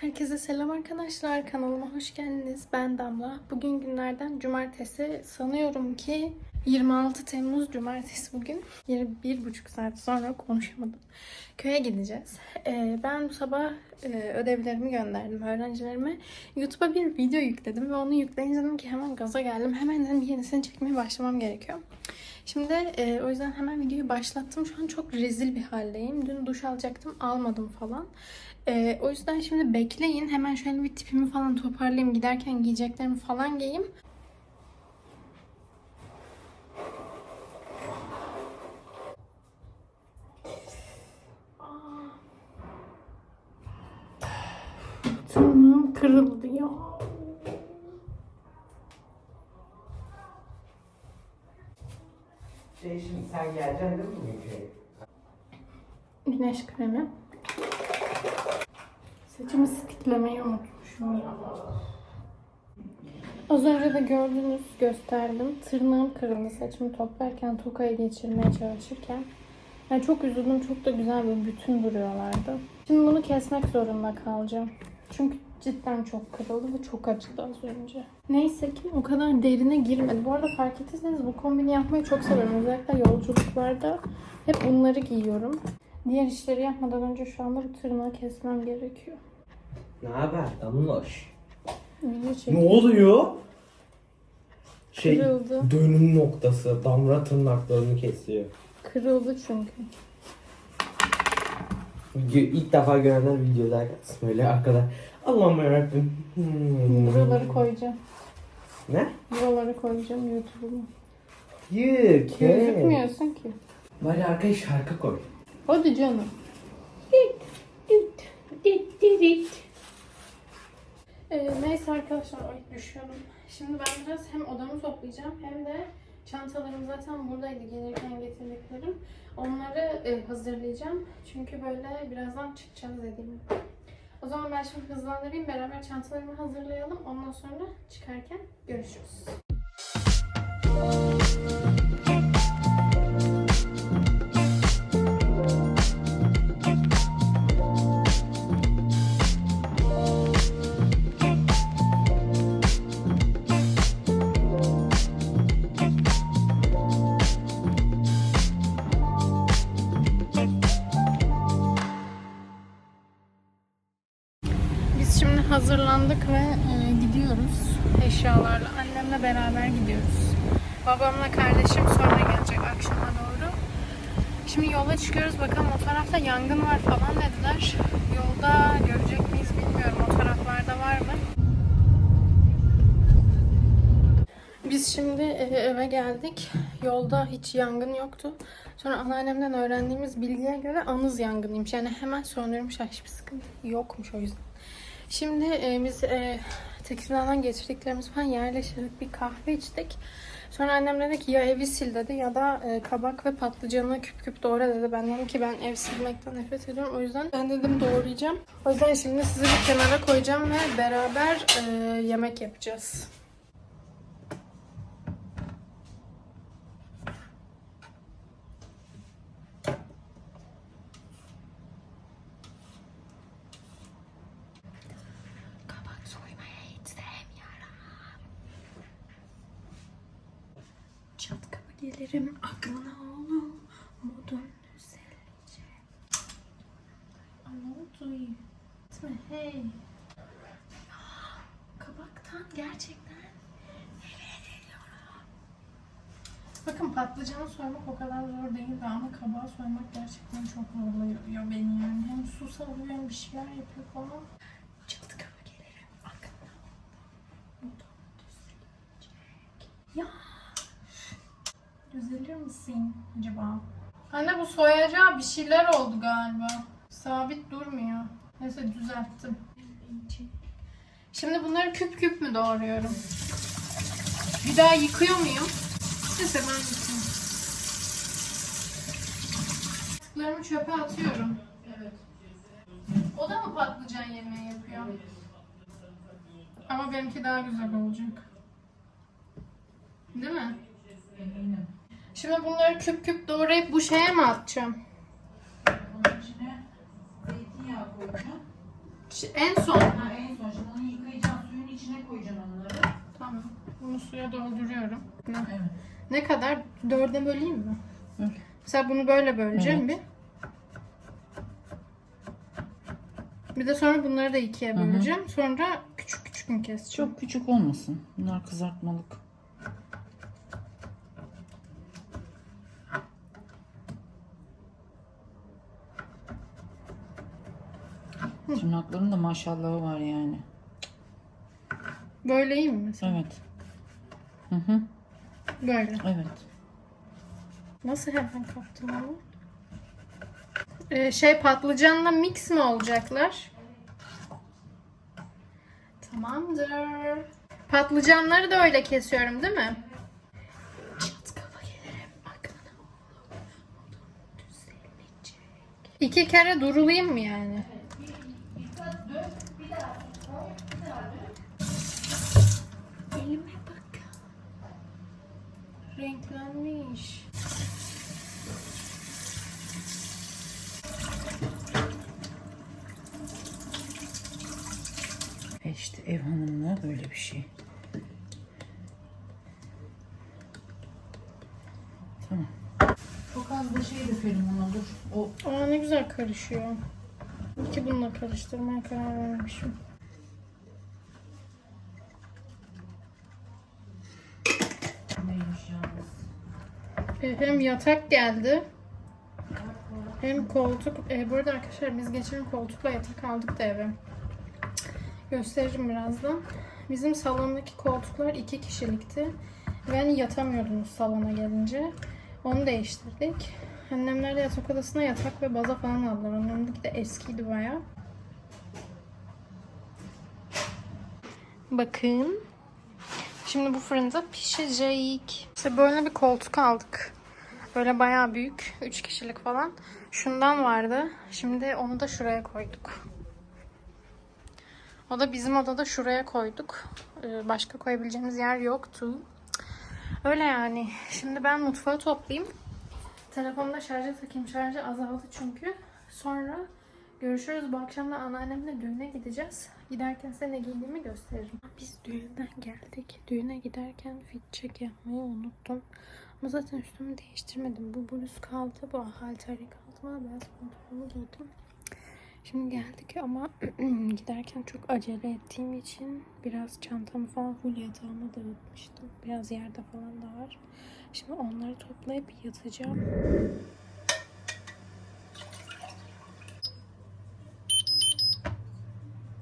Herkese selam arkadaşlar. Kanalıma hoş geldiniz. Ben Damla. Bugün günlerden cumartesi. Sanıyorum ki 26 Temmuz cumartesi bugün. Bir buçuk saat sonra konuşamadım. Köye gideceğiz. Ee, ben bu sabah e, ödevlerimi gönderdim öğrencilerime. YouTube'a bir video yükledim ve onu yükleyince dedim ki hemen gaza geldim. Hemen dedim yenisini çekmeye başlamam gerekiyor. Şimdi e, o yüzden hemen videoyu başlattım. Şu an çok rezil bir haldeyim. Dün duş alacaktım almadım falan. E, o yüzden şimdi bekleyin. Hemen şöyle bir tipimi falan toparlayayım. Giderken giyeceklerimi falan giyeyim. Tırnağım kırıldı ya. Şey şimdi sen geleceksin değil mi bugün? Güneş kremi. Saçımı stiklemeyi unutmuşum ya. Az önce de gördünüz gösterdim. Tırnağım kırıldı saçımı toplarken tokaya geçirmeye çalışırken. Yani çok üzüldüm. Çok da güzel bir bütün duruyorlardı. Şimdi bunu kesmek zorunda kalacağım. Çünkü cidden çok kırıldı ve çok acıdı az önce. Neyse ki o kadar derine girmedi. Bu arada fark ettiyseniz bu kombini yapmayı çok seviyorum. Özellikle yolculuklarda hep bunları giyiyorum. Diğer işleri yapmadan önce şu anda bu tırnağı kesmem gerekiyor. Ne haber Damloş? Ne oluyor? Şey Kırıldı. dönüm noktası. Damra tırnaklarını kesiyor. Kırıldı çünkü. Video, ilk defa görenler videolar yazsın öyle arkada. Allah'ım yarabbim. Hmm. Buraları koyacağım. Ne? Buraları koyacağım YouTube'uma. Yük. Gözükmüyorsun ki. Bari arkaya şarkı koy. Hadi canım. Dit, dit, dit, dit, dit. Ee, neyse arkadaşlar ay düşüyordum. Şimdi ben biraz hem odamı toplayacağım hem de çantalarım zaten buradaydı gelirken getirdiklerim. Onları e, hazırlayacağım. Çünkü böyle birazdan çıkacağız dediğim gibi. O zaman ben şimdi hızlandırayım. Beraber çantalarımı hazırlayalım. Ondan sonra çıkarken görüşürüz. Hazırlandık ve e, gidiyoruz eşyalarla. Annemle beraber gidiyoruz. Babamla kardeşim sonra gelecek akşama doğru. Şimdi yola çıkıyoruz. Bakalım o tarafta yangın var falan dediler. Yolda görecek miyiz bilmiyorum. O taraflarda var mı? Biz şimdi e, eve geldik. Yolda hiç yangın yoktu. Sonra anneannemden öğrendiğimiz bilgiye göre anız yangınıymış. Yani hemen söndürmüş. Hiçbir sıkıntı yokmuş o yüzden. Şimdi e, biz e, Tekirdağ'dan getirdiklerimiz falan yerleştirdik. Bir kahve içtik. Sonra annem dedi ki ya evi sil dedi ya da e, kabak ve patlıcanı küp küp doğra dedi. Ben dedim ki ben ev silmekten nefret ediyorum. O yüzden ben dedim doğrayacağım. O yüzden şimdi sizi bir kenara koyacağım ve beraber e, yemek yapacağız. Gelirim aklına oğlum. Modun oldu? Gitme hey. Kabaktan gerçekten. Bakın patlıcanı soymak o kadar zor değildi ama kabağı soymak gerçekten çok zorluyor beni yani. Hem su salıyor hem bir şeyler yapıyor falan. Çat kapı gelirim aklına Modun düzelecek. Ya Düzelir misin acaba? Anne bu soyacağı bir şeyler oldu galiba. Sabit durmuyor. Neyse düzelttim. Şimdi bunları küp küp mü doğruyorum? Bir daha yıkıyor muyum? Neyse ben yıkayayım. Tıklarımı çöpe atıyorum. Evet. O da mı patlıcan yemeği yapıyor? Ama benimki daha güzel olacak. Değil mi? Şimdi bunları küp küp doğrayıp bu şeye mi atacağım? Bunun içine zeytinyağı koyacağım. Ş- En son. Ha, en son şimdi onu yıkayacaksın. Suyun içine koyacaksın onları. Tamam. Bunu suya dolduruyorum. Ne, Evet. ne kadar? Dörde böleyim mi? Böl. Mesela bunu böyle böleceğim bir. Bir de sonra bunları da ikiye Hı hı. böleceğim. Sonra küçük küçük mü keseceğim? Çok küçük olmasın. Bunlar kızartmalık. Tırnakların da maşallahı var yani. Böyle iyi mi mesela? Evet. Hı hı. Böyle. Evet. Nasıl hemen kaptım onu? Ee, şey patlıcanla mix mi olacaklar? Tamamdır. Patlıcanları da öyle kesiyorum değil mi? İki kere durulayım mı yani? Renklenmiş. E işte ev hanımlığı böyle bir şey. Tamam. Çok az da şey dökelim ona dur. O Aa ne güzel karışıyor. İyi ki bununla karıştırmaya karar vermişim. neymiş yalnız. Hem yatak geldi. Hem koltuk. E, bu arada arkadaşlar biz geçen koltukla yatak aldık da eve. Gösteririm birazdan. Bizim salondaki koltuklar iki kişilikti. Ve hani yatamıyordunuz salona gelince. Onu değiştirdik. Annemler de yatak odasına yatak ve baza falan aldılar. Onlarınki de eskiydi baya. Bakın. Şimdi bu fırında pişecek. İşte böyle bir koltuk aldık. Böyle bayağı büyük. 3 kişilik falan. Şundan vardı. Şimdi onu da şuraya koyduk. O da bizim odada şuraya koyduk. Ee, Başka koyabileceğimiz yer yoktu. Öyle yani. Şimdi ben mutfağı toplayayım. Telefonda şarja takayım. Şarjı azaldı çünkü. Sonra görüşürüz. Bu akşam da anneannemle düğüne gideceğiz. Giderken size ne giydiğimi gösteririm. Biz düğünden geldik. Düğüne giderken fit check yapmayı unuttum. Ama zaten üstümü değiştirmedim. Bu bluz kaldı. Bu halterlik altıma beyaz pantolonumu giydim. Şimdi geldik ama giderken çok acele ettiğim için biraz çantamı falan full yatağıma dağıtmıştım. Biraz yerde falan da var. Şimdi onları toplayıp yatacağım.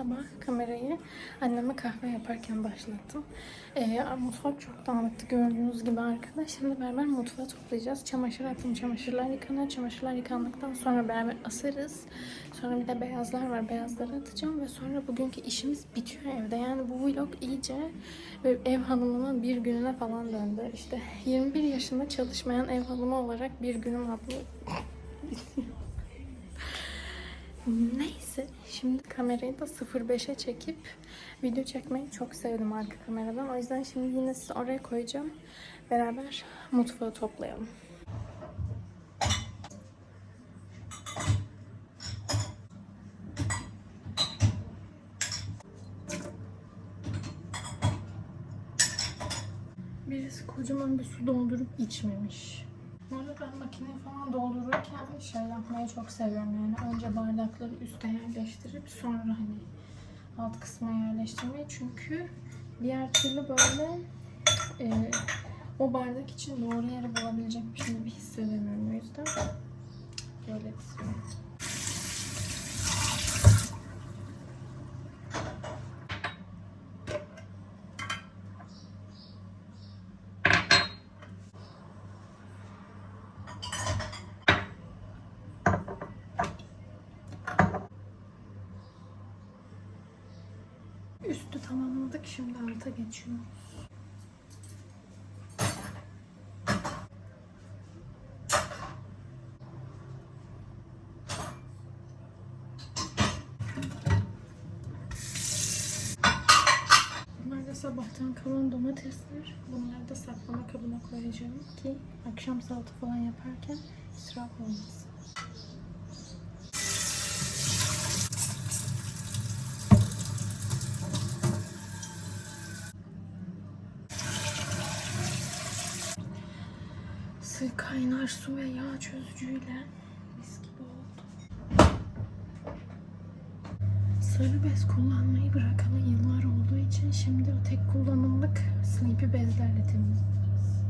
sabah kamerayı anneme kahve yaparken başlattım. Ee, mutfak çok dağınıktı gördüğünüz gibi arkadaşlar. Şimdi beraber mutfağı toplayacağız. Çamaşır attım. Çamaşırlar yıkanır. Çamaşırlar yıkandıktan sonra beraber asarız. Sonra bir de beyazlar var. Beyazları atacağım ve sonra bugünkü işimiz bitiyor evde. Yani bu vlog iyice ev hanımının bir gününe falan döndü. İşte 21 yaşında çalışmayan ev hanımı olarak bir günüm adlı Neyse şimdi kamerayı da 05'e çekip video çekmeyi çok sevdim arka kameradan. O yüzden şimdi yine sizi oraya koyacağım. Beraber mutfağı toplayalım. Birisi kocaman bir su doldurup içmemiş. Arada ben makineyi falan doldururken şey yapmayı çok seviyorum yani. Önce bardakları üste yerleştirip sonra hani alt kısma yerleştirmeyi. Çünkü diğer türlü böyle e, o bardak için doğru yeri bulabilecekmişim gibi hissedemiyorum o yüzden. Böyle istiyorum. Hayata geçiyoruz. Bunlar sabahtan kalan domatesler. Bunları da saklama kabına koyacağım ki akşam salata falan yaparken israf olmasın. Kaynar su ve yağ çözücüyle mis gibi oldu. Sarı bez kullanmayı bırakalı yıllar olduğu için şimdi o tek kullanımlık sleepy bezlerle temizleyeceğiz.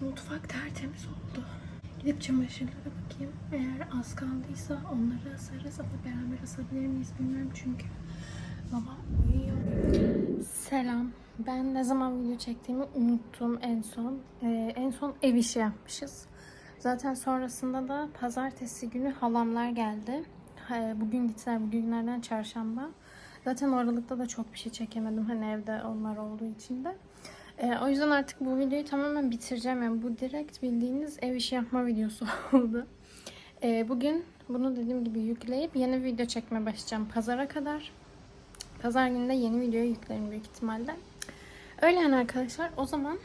Mutfak tertemiz oldu. Gidip çamaşırlara bakayım. Eğer az kaldıysa onları asarız ama beraber asabilir miyiz bilmiyorum çünkü babam uyuyor. Selam. Ben ne zaman video çektiğimi unuttum en son. Ee, en son ev işi yapmışız. Zaten sonrasında da pazartesi günü halamlar geldi. Ha, Bugün gittiler. Bugün günlerden çarşamba. Zaten aralıkta da çok bir şey çekemedim. Hani evde onlar olduğu için de. Ee, o yüzden artık bu videoyu tamamen bitireceğim. Yani bu direkt bildiğiniz ev işi yapma videosu oldu. Ee, bugün bunu dediğim gibi yükleyip yeni video çekmeye başlayacağım pazara kadar. Pazar günü de yeni videoyu yüklerim büyük ihtimalle. Öyle yani arkadaşlar. O zaman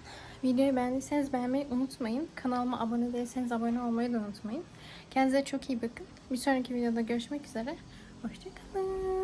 videoyu beğendiyseniz beğenmeyi unutmayın. Kanalıma abone değilseniz abone olmayı da unutmayın. Kendinize çok iyi bakın. Bir sonraki videoda görüşmek üzere. Hoşçakalın.